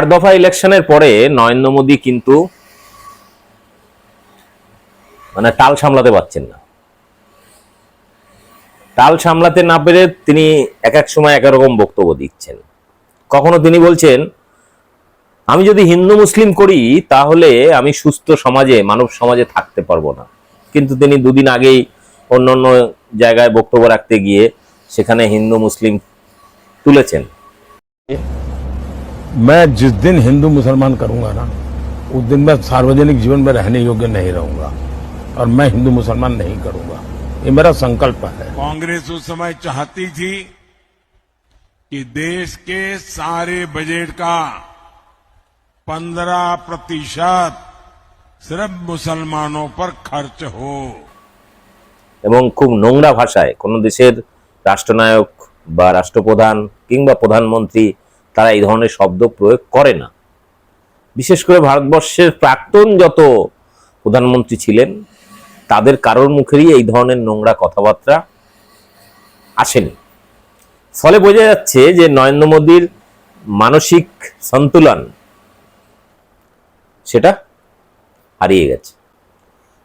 চার দফা ইলেকশনের পরে নরেন্দ্র মোদী কিন্তু মানে টাল সামলাতে পারছেন না। টাল সামলাতে না পেরে তিনি এক এক সময় এক রকম বক্তব্য দিচ্ছেন। কখনো তিনি বলছেন, আমি যদি হিন্দু মুসলিম করি, তাহলে আমি সুস্থ সমাজে, মানব সমাজে থাকতে পারব না। কিন্তু তিনি দুদিন আগেই অন্য অন্য জায়গায় বক্তব্য রাখতে গিয়ে সেখানে হিন্দু মুসলিম তুলেছেন। मैं जिस दिन हिंदू मुसलमान करूंगा ना उस दिन मैं सार्वजनिक जीवन में रहने योग्य नहीं रहूंगा और मैं हिंदू मुसलमान नहीं करूंगा ये मेरा संकल्प है कांग्रेस उस समय चाहती थी कि देश के सारे बजट का 15 प्रतिशत सिर्फ मुसलमानों पर खर्च हो এবং খুব নোংরা ভাষায় কোনো দেশের রাষ্ট্রনায়ক বা রাষ্ট্রপ্রধান কিংবা প্রধানমন্ত্রী তারা এই ধরনের শব্দ প্রয়োগ করে না। বিশেষ করে ভারতবর্ষের প্রাক্তন যত প্রধানমন্ত্রী ছিলেন, তাদের কারোর মুখেরই এই ধরনের নোংরা কথাবার্তা আসেনি। ফলে বোঝা যাচ্ছে যে নরেন্দ্র মোদীর মানসিক সন্তুলন সেটা হারিয়ে গেছে।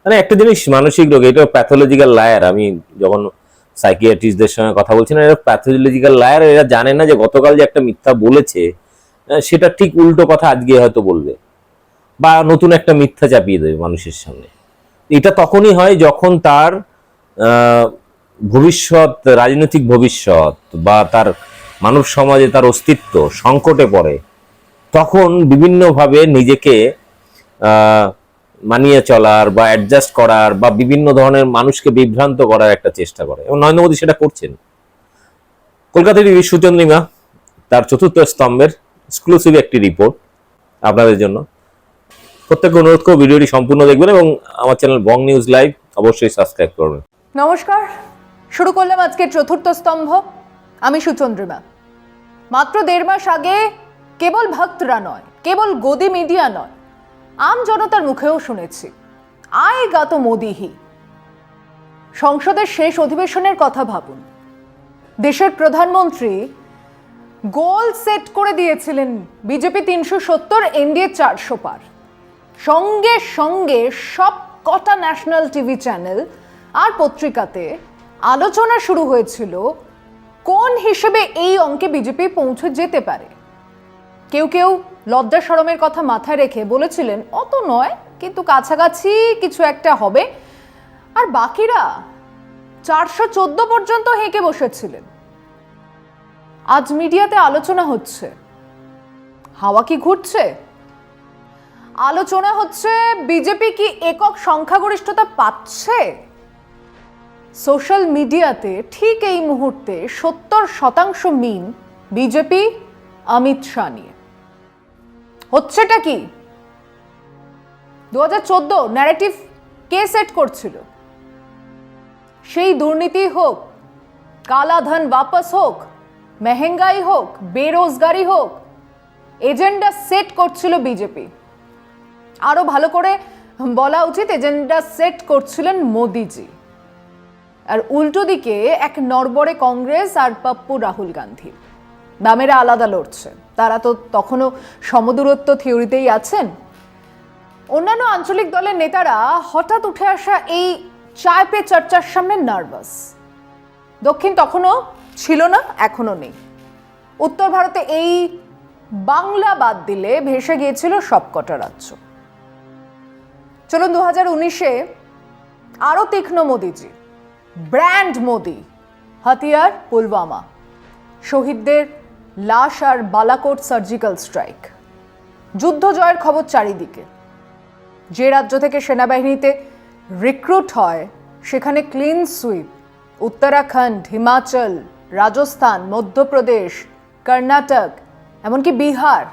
মানে একটা জিনিস মানসিক রোগ, এটা প্যাথোলজিক্যাল লায়ার আমি যখন সাইকিয়াট্রিস্টদের সঙ্গে কথা বলছি না এরা প্যাথোলজিক্যাল লায়ার, এরা জানে না যে গতকাল যে একটা মিথ্যা বলেছে সেটা ঠিক উল্টো কথা আজকে হয়তো বলবে। বা নতুন একটা মিথ্যা চাপিয়ে দেবে মানুষের সামনে। এটা তখনই হয় যখন তার ভবিষ্যৎ, রাজনৈতিক ভবিষ্যৎ বা তার মানব সমাজে তার অস্তিত্ব সংকটে পড়ে, তখন বিভিন্নভাবে নিজেকে মানিয়ে চলার বা অ্যাডজাস্ট করার বা বিভিন্ন ধরনের মানুষকে বিভ্রান্ত করার একটা চেষ্টা করে। এবং নরেন্দ্র মোদী সেটা করছেন। কলকাতা টিভি, সুচন্দ্রিমা, তার চতুর্থ স্তম্ভের এক্সক্লুসিভ একটি রিপোর্ট আপনাদের জন্য। প্রত্যেককে অনুরোধ করব ভিডিওটি সম্পূর্ণ দেখবেন এবং আমার চ্যানেল বং নিউজ লাইভ অবশ্যই সাবস্ক্রাইব করবেন। নমস্কার। শুরু করলাম আজকের চতুর্থ স্তম্ভ। আমি সুচন্দ্রিমা। মাত্র দেড় মাস আগে কেবল ভক্তরা নয়, কেবল গদি মিডিয়া নয় আম জনতার মুখেও শুনেছি। আয় গাত মোদিহি। সংসদের শেষ অধিবেশনের কথা ভাবুন। দেশের প্রধানমন্ত্রী গোল সেট করে দিয়েছিলেন বিজেপি তিনশো সত্তর, এনডিএ চারশো পার। সঙ্গে সঙ্গে সব কটা ন্যাশনাল টিভি চ্যানেল আর পত্রিকাতে আলোচনা শুরু হয়েছিল, কোন হিসেবে এই অঙ্কে বিজেপি পৌঁছে যেতে পারে? কেউ কেউ লজ্জা সরমের কথা মাথায় রেখে বলেছিলেন, অত নয়, কিন্তু কাছাকাছি কিছু একটা হবে। আর বাকিরা চারশো চোদ্দ পর্যন্ত হেঁকে বসেছিলেন। আজ মিডিয়াতে আলোচনা হচ্ছে। হাওয়া কি ঘুরছে? আলোচনা হচ্ছে, বিজেপি কি একক সংখ্যাগরিষ্ঠতা পাচ্ছে? সোশ্যাল মিডিয়াতে ঠিক এই মুহূর্তে সত্তর শতাংশ মিন বিজেপি, অমিত শাহ নিয়ে। হচ্ছেটা কি? দু হাজার চোদ্দ ন্যারেটিভ কে সেট করছিল? সেই দুর্নীতি হোক কালা ধন বাপস হোক, মেহেঙ্গাই হোক, বেরোজগারি হোক, এজেন্ডা সেট করছিল বিজেপি। আরও ভালো করে বলা উচিত, এজেন্ডা সেট করছিলেন মোদিজি। আর উল্টো দিকে এক নরবরে কংগ্রেস আর পাপ্পু রাহুল গান্ধী দামেরা আলাদা লড়ছে। তারা তো তখনও সমদূরত্ব থিওরিতেই আছেন। অন্যান্য আঞ্চলিক দলের নেতারা হঠাৎ উঠে আসা এই চায় পে চর্চার সামনে নার্ভাস। দক্ষিণ তখনও ছিল না এখনও নেই। উত্তর ভারতে এই বাংলা বাদ দিলে ভেসে গিয়েছিল সবকটা রাজ্য। চলুন দু হাজার উনিশে আরও তীক্ষ্ণ মোদিজি, ব্র্যান্ড মোদি, হাতিয়ার, পুলওয়ামা, শহীদদের লাশ আর বালাকোট সার্জিক্যাল স্ট্রাইক। যুদ্ধ জয়ের খবর চারিদিকে। যে রাজ্য থেকে সেনাবাহিনীতে রিক্রুট হয়, সেখানে ক্লিন সুইপ, উত্তরাখণ্ড, হিমাচল, রাজস্থান, মধ্যপ্রদেশ, কর্ণাটক, এমনকি বিহার।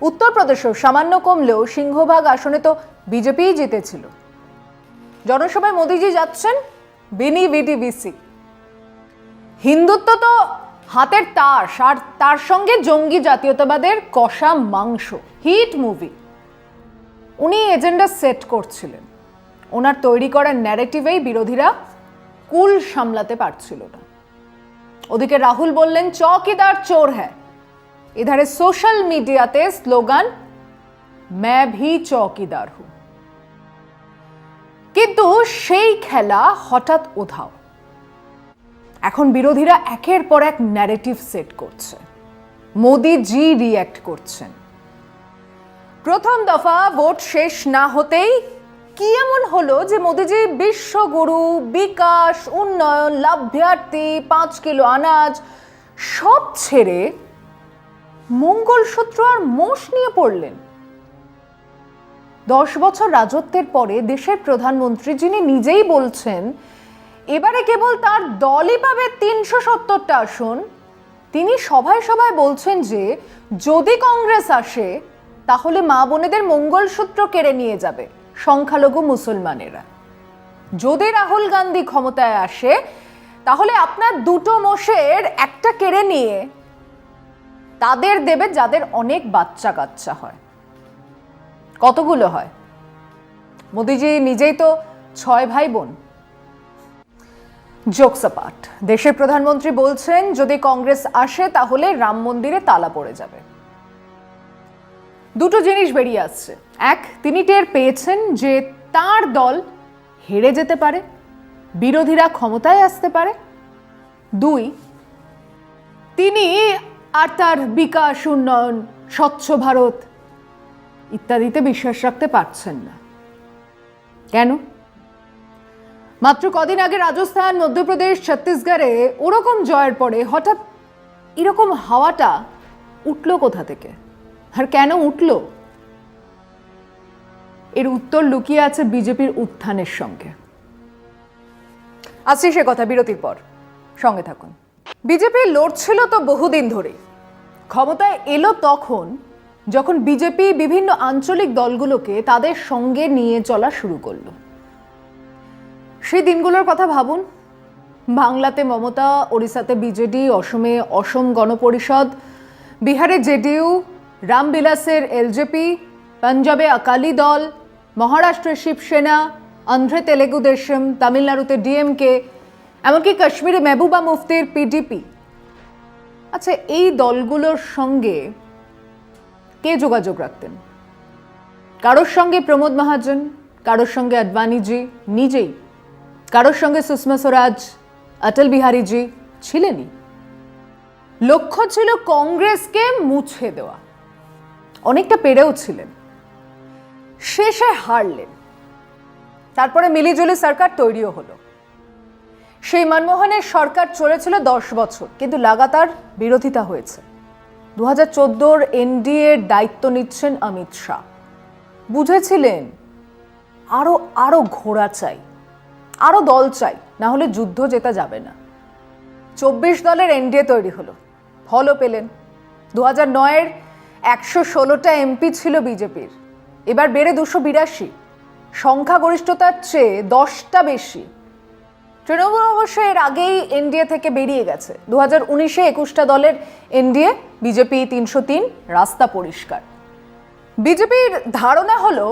উত্তরপ্রদেশেও সামান্য কমলেও সিংহভাগ আসনে তো বিজেপিই জিতেছিল। জনসভায় মোদিজি যাচ্ছেন বিনি ভিডি বিসি হিন্দুত্ব তো হাতের তাস আর তার সঙ্গে জঙ্গি জাতীয়তাবাদের কষা মাংস। Hit movie. উনি এজেন্ডা সেট করছিলেন। ওনার তৈরি করা ন্যারেটিভেই বিরোধীরা কুল সামলাতে পারছিল না। ওদিকে রাহুল বললেন, চকিদার চোর হ্যাঁ এধারে সোশ্যাল মিডিয়াতে স্লোগান मैं भी চৌকিদার হুঁ কিন্তু সেই খেলা হঠাৎ উধাও। এখন বিরোধীরা একের পর এক ন্যারেটিভ সেট করছে। মোদি জি রিয়্যাক্ট করছেন। প্রথম দফা ভোট শেষ না হতেই কি এমন হলো যে মোদিজি বিশ্বগুরু বিকাশ, উন্নয়ন লাভ্যার্থী পাঁচ কিলো আনাজ সব ছেড়ে মঙ্গলসূত্র আর মোষ নিয়ে পড়লেন। দশ বছর রাজত্বের পরে দেশের প্রধানমন্ত্রী, যিনি নিজেই বলছেন এবারে কেবল তার দলই পাবে তিনশো সত্তরটা আসন। তিনি সভায় সভায় বলছেন যে, যদি কংগ্রেস আসে, তাহলে মা বোনেদের মঙ্গলসূত্র কেড়ে নিয়ে যাবে সংখ্যালঘু মুসলমানেরা। যদি রাহুল গান্ধী ক্ষমতায় আসে, তাহলে আপনার দুটো মোষের একটা কেড়ে নিয়ে তাদের দেবে যাদের অনেক বাচ্চা কাচ্চা হয়। কতগুলো হয়? মোদিজি নিজেই তো ছয় ভাই বোন। জোকসাপাট দেশের প্রধানমন্ত্রী বলছেন, যদি কংগ্রেস আসে, তাহলে রাম মন্দিরে তালা পড়ে যাবে। দুটো জিনিস বেরিয়ে আসছে। এক, তিনি টের পেয়েছেন যে তার দল হেরে যেতে পারে, বিরোধীরা ক্ষমতায় আসতে পারে। দুই, তিনি আর তার বিকাশ, উন্নয়ন, স্বচ্ছ ভারত ইত্যাদিতে বিশ্বাস রাখতে পারছেন না। কেন? মাত্র কদিন আগে রাজস্থান, মধ্যপ্রদেশ, ছত্তিশগড়ে ওরকম জয়ের পরে হঠাৎ এরকম হাওয়াটা উঠল কোথা থেকে? আর কেন উঠল? এর উত্তর লুকিয়ে আছে বিজেপির উত্থানের সঙ্গে। আসছি সে কথা বিরতির পর। সঙ্গে থাকুন। বিজেপি লড়ছিল তো বহুদিন ধরেই। ক্ষমতায় এলো তখন যখন বিজেপি বিভিন্ন আঞ্চলিক দলগুলোকে তাদের সঙ্গে নিয়ে চলা শুরু করল। সেই দিনগুলোর কথা ভাবুন। বাংলাতে মমতা, ওড়িশাতে বিজেডি, অসমে অসম গণপরিষদ, বিহারে জেডিইউ, রামবিলাসের এলজেপি, পাঞ্জাবে আকালি দল, মহারাষ্ট্রে শিবসেনা অন্ধ্রে তেলেগু দেশম, তামিলনাড়ুতে ডিএমকে, এমনকি কাশ্মীরে মেহবুবা মুফতির পিডিপি। আচ্ছা এই দলগুলোর সঙ্গে কে যোগাযোগ রাখতেন? কারোর সঙ্গে প্রমোদ মহাজন, কারোর সঙ্গে আডবাণীজি নিজেই। কারোর সঙ্গে সুষমা স্বরাজ, অটল বিহারীজি ছিলেনই। লক্ষ্য ছিল কংগ্রেসকে মুছে দেওয়া। অনেকটা পেরেও ছিলেন। শেষে হারলেন। তারপরে মিলিজুলি সরকার তৈরিও হলো। সেই মনমোহনের সরকার চলেছিল দশ বছর, কিন্তু লাগাতার বিরোধিতা হয়েছে। দু হাজার চোদ্দোর এনডিএর দায়িত্ব নিচ্ছেন অমিত শাহ। বুঝেছিলেন, আরও আরও ঘোড়া চাই। আরও দল চাই, না হলে যুদ্ধ জেতা যাবে না। চব্বিশ দলের এনডিএ তৈরি হলো। ফলও পেলেন। দু হাজার নয়ের একশো ষোলোটা এমপি ছিল বিজেপির। এবার বেড়ে দুশো বিরাশি। সংখ্যাগরিষ্ঠতার চেয়ে দশটা বেশি। তৃণমূল অবশ্য এর আগেই এনডিএ থেকে বেরিয়ে গেছে। দু হাজার উনিশে একুশটা দলের এনডিএ, বিজেপি তিনশো তিন, রাস্তা পরিষ্কার। বিজেপির ধারণা হলো,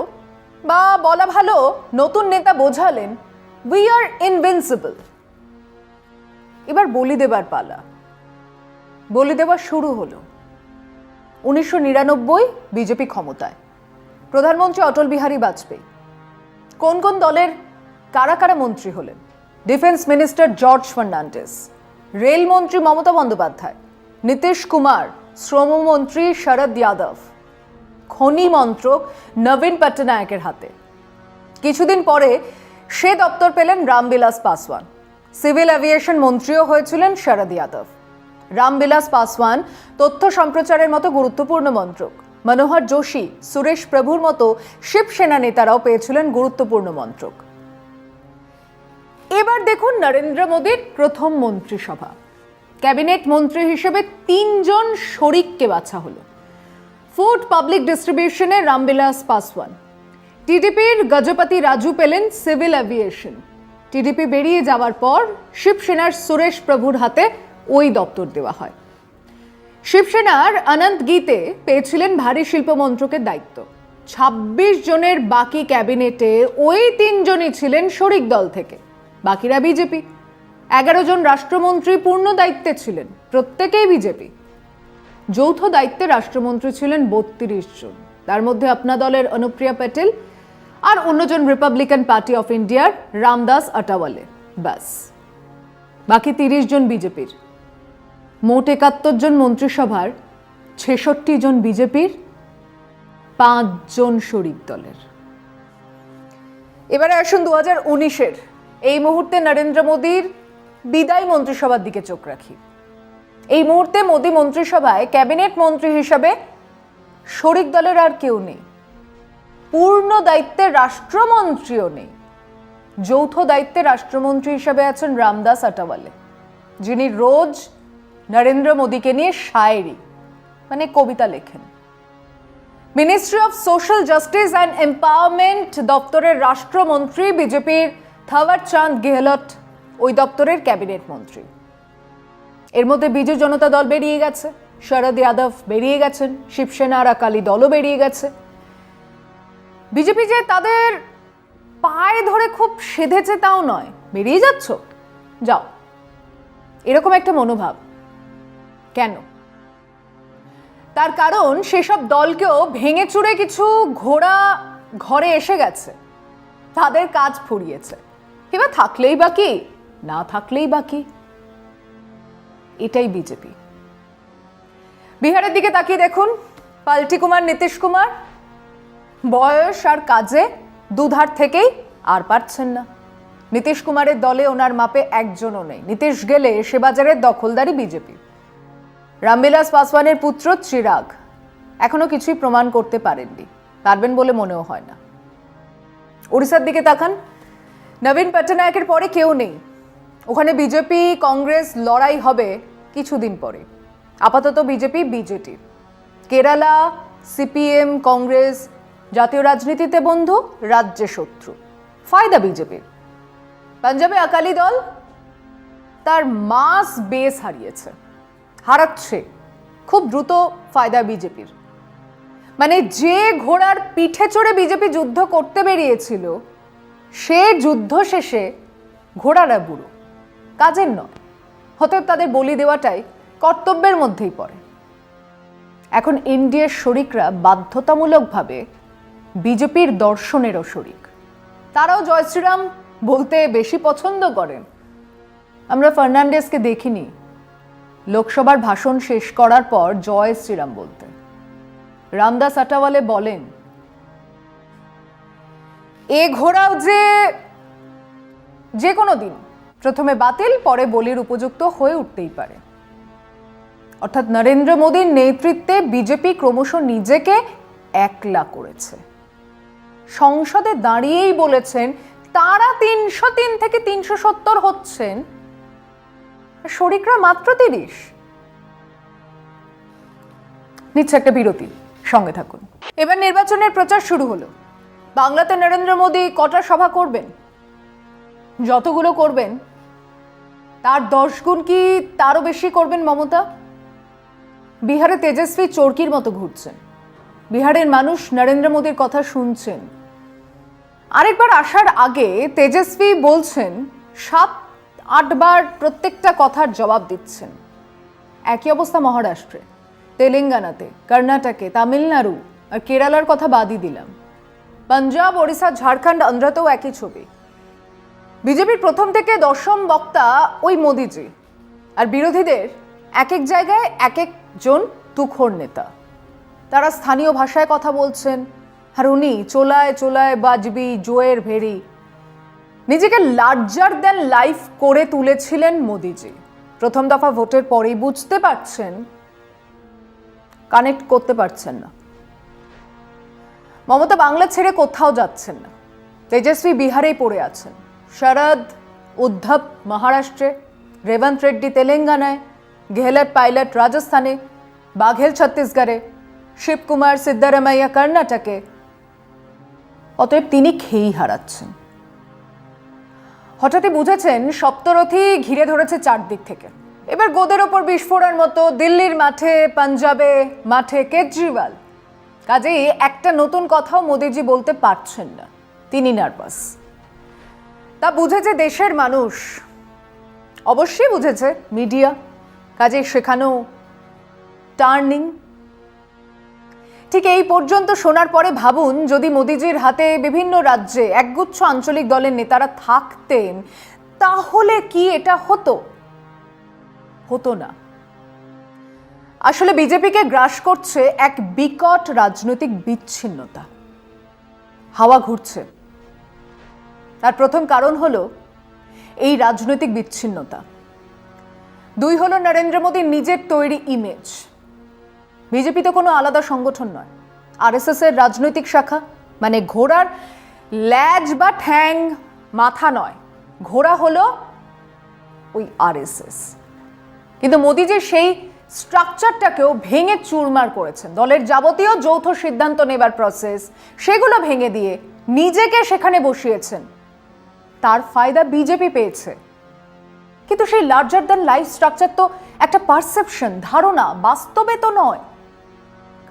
বা বলা ভালো, নতুন নেতা বোঝালেন উই আর ইনভিনসিবল এবার বলি দেবার পালা। বলি দেওয়া শুরু হলো। উনিশশো নিরানব্বই বিজেপি ক্ষমতায়। প্রধানমন্ত্রী অটল বিহারী বাজপেয়ী। কোন কোন দলের কারা কারা মন্ত্রী হলেন? ডিফেন্স মিনিস্টার জর্জ ফার্নান্ডেস রেলমন্ত্রী মমতা বন্দ্যোপাধ্যায়, নীতিশ কুমার শ্রমমন্ত্রী শরদ যাদব, খনি মন্ত্রক নবীন পট্টনায়কের হাতে। কিছুদিন পরে সে দপ্তর পেলেন রামবিলাস পাসওয়ান। সিভিল অ্যাভিয়েশন মন্ত্রীও হয়েছিলেন শরদ যাদব রামবিলাস পাসওয়ান তথ্য সম্প্রচারের মতো গুরুত্বপূর্ণ মন্ত্রক। মনোহর যোশী, সুরেশ প্রভুর মতো শিবসেনা নেতারাও পেয়েছিলেন গুরুত্বপূর্ণ মন্ত্রক। এবার দেখুন নরেন্দ্র মোদীর প্রথম মন্ত্রিসভা। ক্যাবিনেট মন্ত্রী হিসেবে তিনজন শরিককে বাছা হলো। ফুড পাবলিক ডিস্ট্রিবিউশনে রামবিলাস পাসওয়ান। টিডিপির গজপতি রাজু পেলেন সিভিল অ্যাভিয়েশন টিডিপি বেরিয়ে যাওয়ার পর শিবসেনার সুরেশ প্রভুর হাতে ওই দপ্তর দেওয়া হয়। শিবসেনার অনন্ত গীতে পেয়েছিলেন ভারী শিল্প মন্ত্রকের দায়িত্ব। ছাব্বিশ জনের বাকি ক্যাবিনেটে ওই তিনজনই ছিলেন শরিক দল থেকে, বাকিরা বিজেপি। এগারো জন রাষ্ট্রমন্ত্রী পূর্ণ দায়িত্বে ছিলেন, প্রত্যেকেই বিজেপি। যৌথ দায়িত্বে রাষ্ট্রমন্ত্রী ছিলেন বত্রিশ জন। তার মধ্যে আপনা দলের অনুপ্রিয়া প্যাটেল আর অন্যজন রিপাবলিকান পার্টি অফ ইন্ডিয়ার রামদাস আটাওয়ালে ব্যাস। বাকি তিরিশ জন বিজেপির। মোট একাত্তর জন মন্ত্রিসভার, ছেষট্টি জন বিজেপির পাঁচজন শরিক দলের। এবারে আসুন দু হাজার উনিশের। এই মুহূর্তে নরেন্দ্র মোদীর বিদায় মন্ত্রিসভার দিকে চোখ রাখি। এই মুহূর্তে মোদী মন্ত্রিসভায় ক্যাবিনেট মন্ত্রী হিসাবে শরিক দলের আর কেউ নেই। পূর্ণ দায়িত্বে রাষ্ট্রমন্ত্রীও নেই। যৌথ দায়িত্বে রাষ্ট্রমন্ত্রী হিসাবে আছেন রামদাস আটাওয়ালে, যিনি রোজ নরেন্দ্র মোদীকে নিয়ে শায়েরি মানে কবিতা লেখেন। Ministry of social justice and empowerment দপ্তরের রাষ্ট্রমন্ত্রী, বিজেপির থাওয়ার চাঁদ গেহলট, ওই দপ্তরের ক্যাবিনেট মন্ত্রী। এর মধ্যে বিজু জনতা দল বেরিয়ে গেছে শরদ যাদব বেরিয়ে গেছেন শিবসেনা আর আকালি দলও বেরিয়ে গেছে। বিজেপি যে তাদের পায়ে ধরে খুব সেধেছে তাও নয়, বেরিয়ে যাচ্ছ? যাও। এরকম একটা মনোভাব। কেন? তার কারণ সেসব দলকেও ভেঙে চুরে কিছু ঘোড়া ঘরে এসে গেছে। তাদের কাজ ফুরিয়েছে। এবার থাকলেই বাকি না থাকলেই বাকি এটাই বিজেপি। বিহারের দিকে তাকিয়ে দেখুন। পাল্টি কুমার, নীতিশ কুমার। বয়স আর কাজে দুধার থেকেই আর পারছেন না। নীতিশ কুমারের দলে ওনার মাপে একজনও নেই। নীতিশ গেলে সে বাজারের দখলদারি বিজেপি। রামবিলাস পাসওয়ানের পুত্র চিরাগ এখনও কিছুই প্রমাণ করতে পারেননি। পারবেন বলে মনেও হয় না। উড়িষ্যার দিকে তাকান। নবীন পট্টনায়কের পরে কেউ নেই। ওখানে বিজেপি, কংগ্রেস লড়াই হবে কিছুদিন পরে। আপাতত BJP BJP Kerala, CPM, Congress জাতীয় রাজনীতিতে বন্ধু, রাজ্যে শত্রু। ফায়দা বিজেপির পাঞ্জাবে আকালি দল, তার মাস বেস হারিয়েছে। হারাচ্ছে। খুব দ্রুত ফায়দা বিজেপির। মানে যে ঘোড়ার পিঠে চড়ে বিজেপি যুদ্ধ করতে বেরিয়েছিল, সে যুদ্ধ শেষে ঘোড়ারা বুড়ো। কাজের নয়। হতে তাদের বলি দেওয়াটাই কর্তব্যের মধ্যেই পড়ে। এখন এনডিএর শরিকরা বাধ্যতামূলকভাবে বিজেপির দর্শনেরও শরিক। তারাও জয় শ্রীরাম বলতে বেশি পছন্দ করেন আমরা ফার্নান্ডেসকে দেখিনি। লোকসভার ভাষণ শেষ করার পর জয় শ্রীরাম বলতে। রামদাস আটাওয়ালে বলেন, এ ঘোড়াও যে যে কোনো দিন। প্রথমে বাতিল, পরে বলির উপযুক্ত হয়ে উঠতেই পারে। অর্থাৎ নরেন্দ্র মোদীর নেতৃত্বে বিজেপি ক্রমশ নিজেকে একলা করেছে। সংসদে দাঁড়িয়েই বলেছেন, তারা তিনশো তিন থেকে তিনশো সত্তর হচ্ছেন। শরিকরা মাত্র তিরিশ। নিচ্ছে একটা বিরতি। সঙ্গে থাকুন। এবার নির্বাচনের প্রচার শুরু হলো। বাংলাতে নরেন্দ্র মোদী কটা সভা করবেন? যতগুলো করবেন? তার দশ গুণ কি তারও বেশি করবেন মমতা? বিহারে তেজস্বী চরকির মতো ঘুরছেন। বিহারের মানুষ নরেন্দ্র মোদীর কথা শুনছেন। আরেকবার আসার আগে তেজস্বী বলছেন, সাত আটবার প্রত্যেকটা কথার জবাব দিচ্ছেন। একই অবস্থা মহারাষ্ট্রে, তেলেঙ্গানাতে, কর্ণাটকে, তামিলনাড়ু আর কেরালার কথা বাদই দিলাম। পাঞ্জাব, ওড়িশা, ঝাড়খণ্ড, অন্ধ্রতেও একই ছবি। বিজেপির প্রথম থেকে দশম বক্তা ওই মোদিজি। আর বিরোধীদের এক এক জায়গায় এক একজন তুখোর নেতা। তারা স্থানীয় ভাষায় কথা বলছেন। আর উনি চোলায় চোলায় বাজবি জোয়ের ভেরি। নিজেকে লার্জার দেন লাইফ করে তুলেছিলেন মোদিজি। প্রথম দফা ভোটের পরেই বুঝতে পারছেন কানেক্ট করতে পারছেন না। মমতা বাংলা ছেড়ে কোথাও যাচ্ছেন না। তেজস্বী বিহারেই পড়ে আছেন। শরদ, উদ্ধব মহারাষ্ট্রে, রেবন্ত রেড্ডি তেলেঙ্গানায়, গেহলট পাইলট রাজস্থানে, বাঘেল ছত্তিশগড়ে শিবকুমার সিদ্ধারামাইয়া কর্ণাটকে। অতএব তিনি খেয়েই হারাচ্ছেন। হঠাৎই বুঝেছেন সপ্তরথী ঘিরে ধরেছে চারদিক থেকে। এবার গোদের ওপর বিস্ফোরণ মতো দিল্লির মাঠে, পাঞ্জাবে মাঠে কেজরিওয়াল। কাজেই একটা নতুন কথাও মোদিজি বলতে পারছেন না। তিনি নার্ভাস। তা বুঝেছে দেশের মানুষ, অবশ্যই বুঝেছে মিডিয়া। কাজেই সেখানেও টার্নিং ঠিক এই পর্যন্ত শোনার পরে ভাবুন, যদি মোদিজির হাতে বিভিন্ন রাজ্যে একগুচ্ছ আঞ্চলিক দলের নেতারা থাকতেন, তাহলে কি এটা হতো? হতো না। আসলে বিজেপিকে গ্রাস করছে এক বিকট রাজনৈতিক বিচ্ছিন্নতা। হাওয়া ঘুরছে। তার প্রথম কারণ হলো এই রাজনৈতিক বিচ্ছিন্নতা। দুই হলো নরেন্দ্র মোদীর নিজের তৈরি ইমেজ বিজেপি তো কোনো আলাদা সংগঠন নয়। আরএসএস এর রাজনৈতিক শাখা মানে ঘোড়ার ল্যাজ বা ঠ্যাং মাথা নয়। ঘোড়া হলো ওই আরএসএস। কিন্তু মোদী যে সেই স্ট্রাকচারটাকেও ভেঙে চুরমার করেছেন। দলের যাবতীয় যৌথ সিদ্ধান্ত নেবার প্রসেস সেগুলো ভেঙে দিয়ে নিজেকে সেখানে বসিয়েছেন। তার ফায়দা বিজেপি পেয়েছে। কিন্তু সেই লার্জার দ্যান লাইফ স্ট্রাকচার তো একটা পারসেপশন ধারণা, বাস্তবে তো নয়।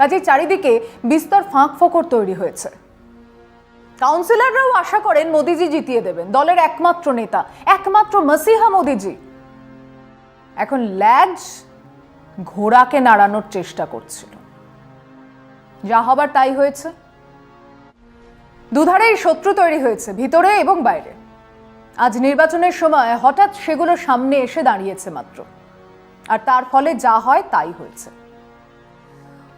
কাজে চারিদিকে বিস্তর ফাঁক ফোকর তৈরি হয়েছে। কাউন্সিলররাও আশা করেন মোদিজি জিতিয়ে দেবেন, দলের একমাত্র নেতা, একমাত্র মসিহা মোদিজি। এখন ল্যাজ ঘোড়াকে নাড়ানোর চেষ্টা করছিল। যা হবার তাই হয়েছে। দুধারেই শত্রু তৈরি হয়েছে, ভিতরে এবং বাইরে। আজ নির্বাচনের সময় হঠাৎ সেগুলো সামনে এসে দাঁড়িয়েছে মাত্র। আর তার ফলে যা হয় তাই হয়েছে।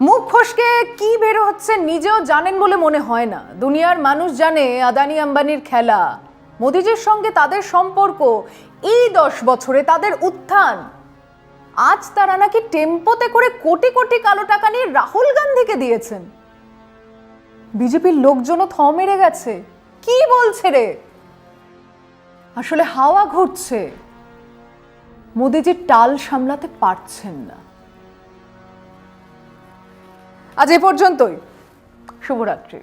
মুখ ফসকে কি বের হচ্ছে নিজেও জানেন বলে মনে হয় না। দুনিয়ার মানুষ জানে আদানি আম্বানির খেলা। মোদিজির সঙ্গে তাদের সম্পর্ক, এই দশ বছরে তাদের উত্থান। আজ তারা নাকি টেম্পোতে করে কোটি কোটি কালো টাকা নিয়ে রাহুল গান্ধীকে দিয়েছেন। বিজেপির লোকজনও থ মেরে গেছে। কি বলছে রে? আসলে হাওয়া ঘুরছে। মোদিজি টাল সামলাতে পারছেন না। আজ এ পর্যন্তই। শুভরাত্রি।